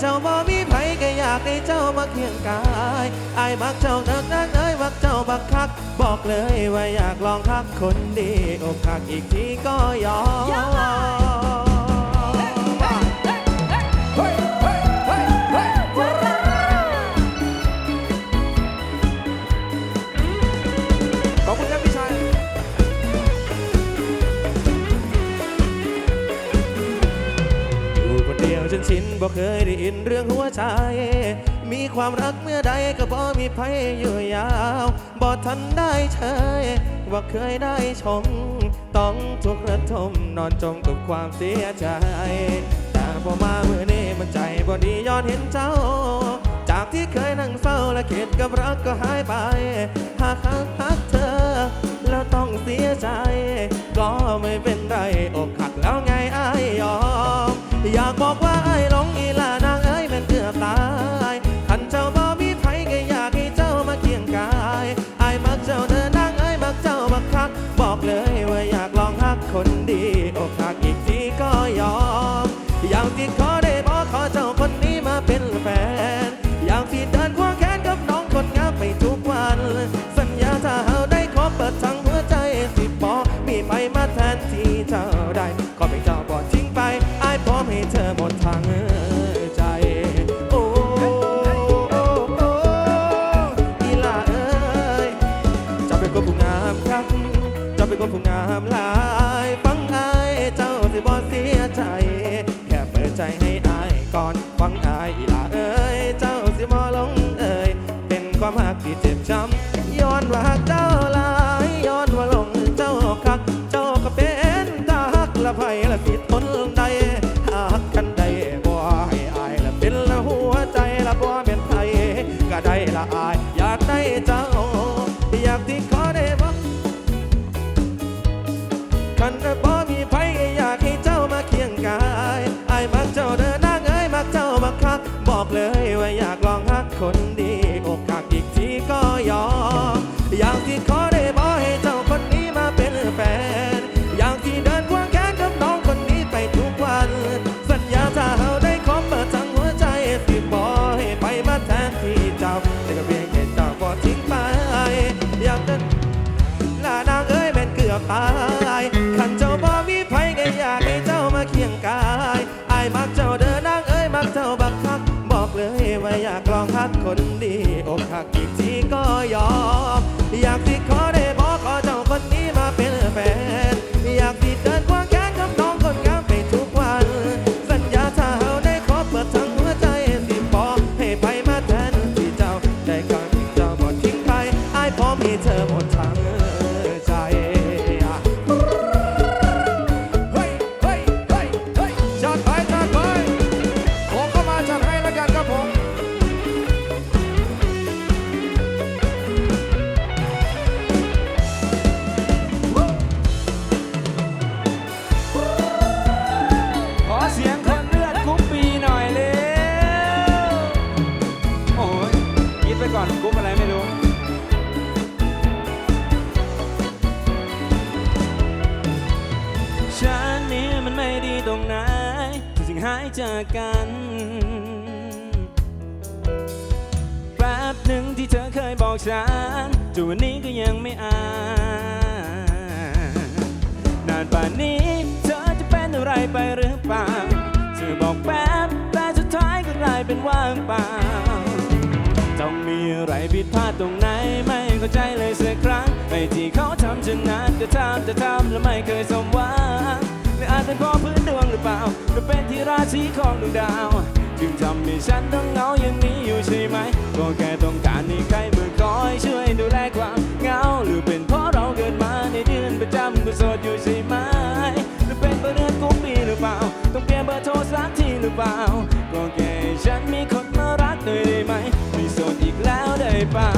เจ้าบ่มีไผก็อยากให้เจ้ามาเคียงกายอายมักเจ้านักนักเอ้ยมักเจ้าบักคัก บอกเลยว่าอยากลองทักคนดีอกหักอีกทีก็ยอม ชินบ่เคยได้อินเรื่องหัวใจ มีความรักเมื่อใดก็บ่มีภัยอยู่ยาวบ่ทันได้เชยว่าเคยได้ชม ต้องทุกข์ระทมนอนจมกับความเสียใจ แต่พอมาเมื่อนี้มันใจบ่ดีย้อนเห็นเจ้า จากที่เคยนั่งเศร้าและเข็ดกับรักก็หายไป หากหักหักเธอ แล้วต้องเสียใจ ก็ไม่เป็นไรอกหักแล้วไงไอ้ายยอม อยากบอกว่าไอ้หลงอีหล สิทน ตายขันเจ้าบ่มีไผก็อยากให้เจ้ามาเคียงกายอายมักเจ้าเดินนางเอ้ยมักเจ้าบักคักบอกเลยว่าอยากลองคักคนดีอกหักอีกทีก็ยอมอยากที่ขอได้ หายจากกันแป๊บหนึ่งที่เธอเคยบอกฉันจนวันนี้ก็ยังไม่อ่านนานป่านนี้เธอจะเป็นอะไรไปหรือเปล่าเธอบอกแป๊บแต่สุดท้ายก็กลายเป็นว่างเปล่าต้องมีอะไรผิดพลาดตรงไหนไม่เข้าใจเลยสักครั้งไอ้ที่เขาทำฉันนั้นก็ทำแต่ทำแล้วไม่เคยสมหวัง รืออาจเป็นเพราะพื้นดวงหรือเปล่าหรือเป็นที่ราศีของดวงดาวจึงทำให้ฉันต้องเหงาอย่างนี้อยู่ใช่ไหมก็แค่ต้องการให้ใครมาคอยช่วยดูแลความเหงาหรือเป็นเพราะเราเกิดมาในเดือนประจำก็โสดอยู่ใช่ไหมหรือเป็นเพราะเดือนกุมปีหรือเปล่า ต้องเปลี่ยนเบอร์โทรสักทีหรือเปล่า ก็แค่ฉันมีคนมารักหน่อยได้ไหมไม่โสดอีกแล้วได้เปล่า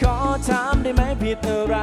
ขอถามได้ไหมผิดอะไร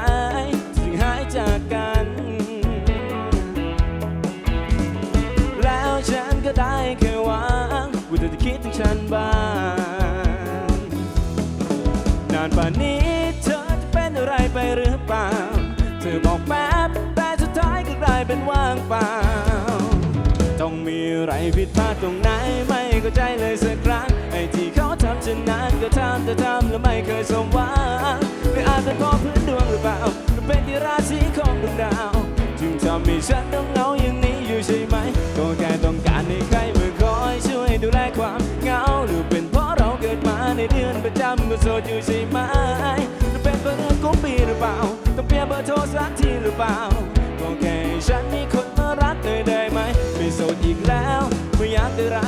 เธอบอกแป๊บแต่สุดท้ายก็กลายเป็นว่า ต้องมีอะไรผิดพลาดตรงไหนไม่เข้าใจเลยสักครั้งไอ้ที่เขาทำฉันนั้นก็ทำแต่ทำแล้วไม่เคยสมหวังหรืออาจเป็นเพราะพื้นดวงหรือเปล่าหรือเป็นที่ราศีของดวงดาวจึงทำให้ฉันต้องเหงาอย่างนี้อยู่ใช่ไหม ก็แค่ต้องการให้ใครมาคอยช่วยดูแลความเหงาหรือเป็นเพราะเราเกิดมาในเดือนประจำก็โสดอยู่ใช่ไหมหรือเป็นเพราะเรื่องกุมปีหรือเปล่าต้องเปลี่ยนเบอร์โทรสักทีหรือเปล่า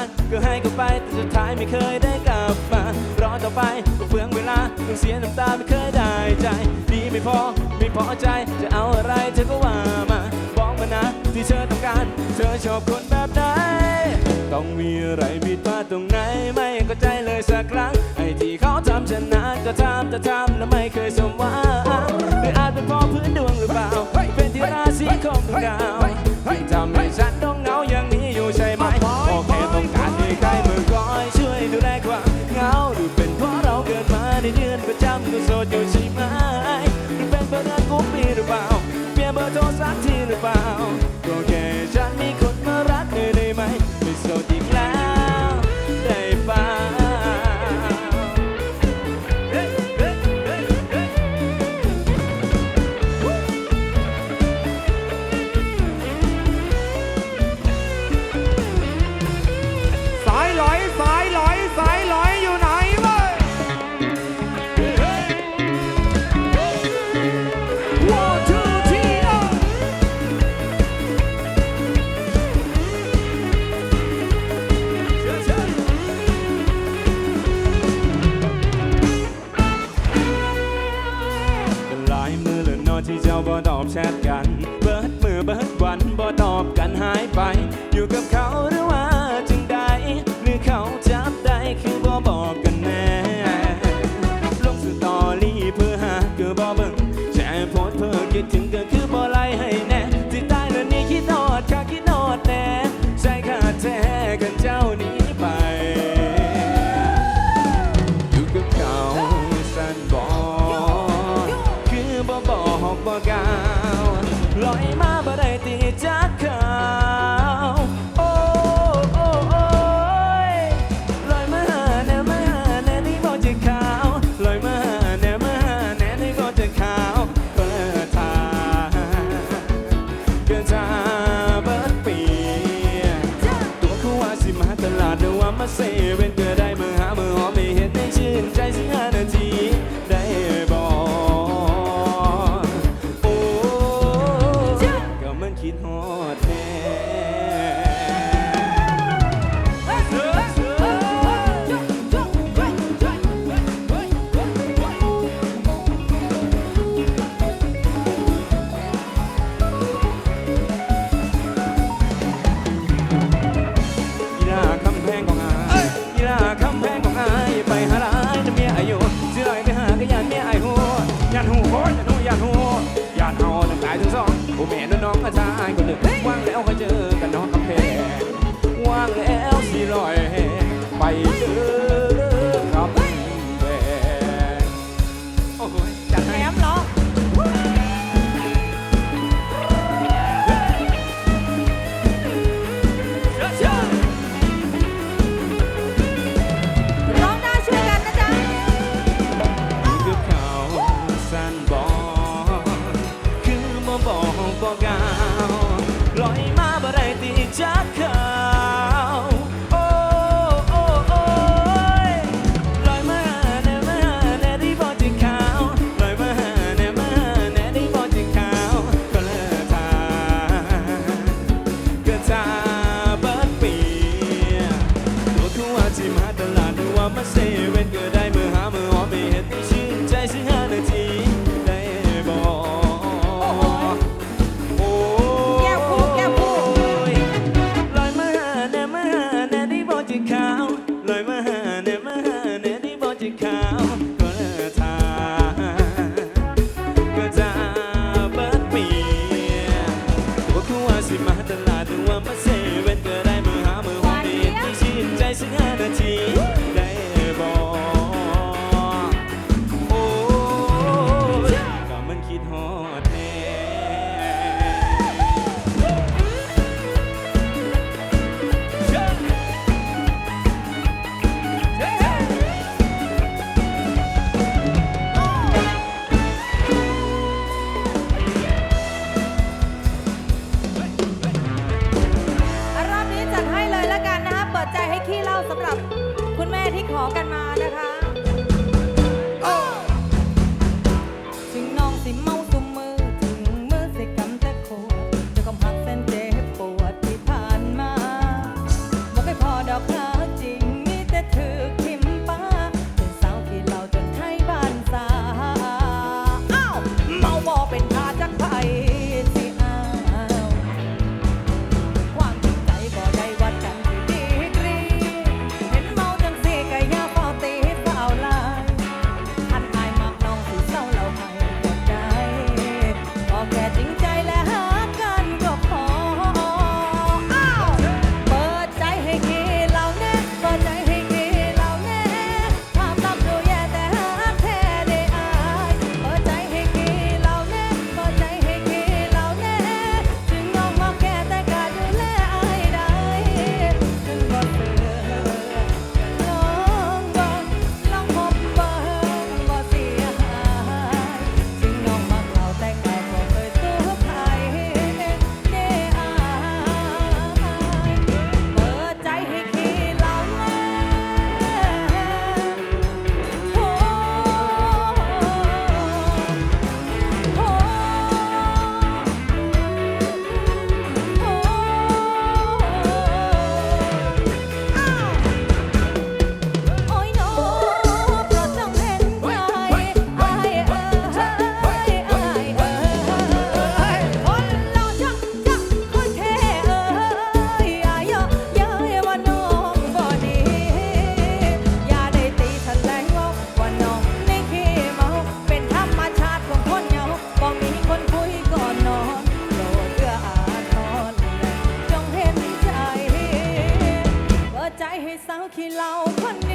ากจะรักก็ให้เขาไปแต่สุดท้ายไม่เคยได้กลับมารอต่อไปก็เปลืองเวลาต้องเสียน้ำตาไม่เคยได้ใจ ดีไม่พอไม่พอใจจะเอาอะไรเธอก็ว่ามาบอกมานะที่เธอต้องการ เธอชอบคนแบบไหนต้องมีอะไรผิดพลาดตรงไหนไม่เข้าใจเลยสักครั้งไอ้ที่เขาทำฉันนั้นก็ทำแต่ทำแล้วไม่เคยสมหวังหรืออาจเป็นเพราะพื้นดวงหรือเปล่าเป็นที่ราศีของดาวาบ่ตอบแชทกัน เบิดมือเบิดวันบ่ตอบกันหายไป อยู่กับเขา ดห แม่นน้องอาชาย ลอยมาหาแน่มาหาแน่ที่บอกจะขาว คือเราคนนี้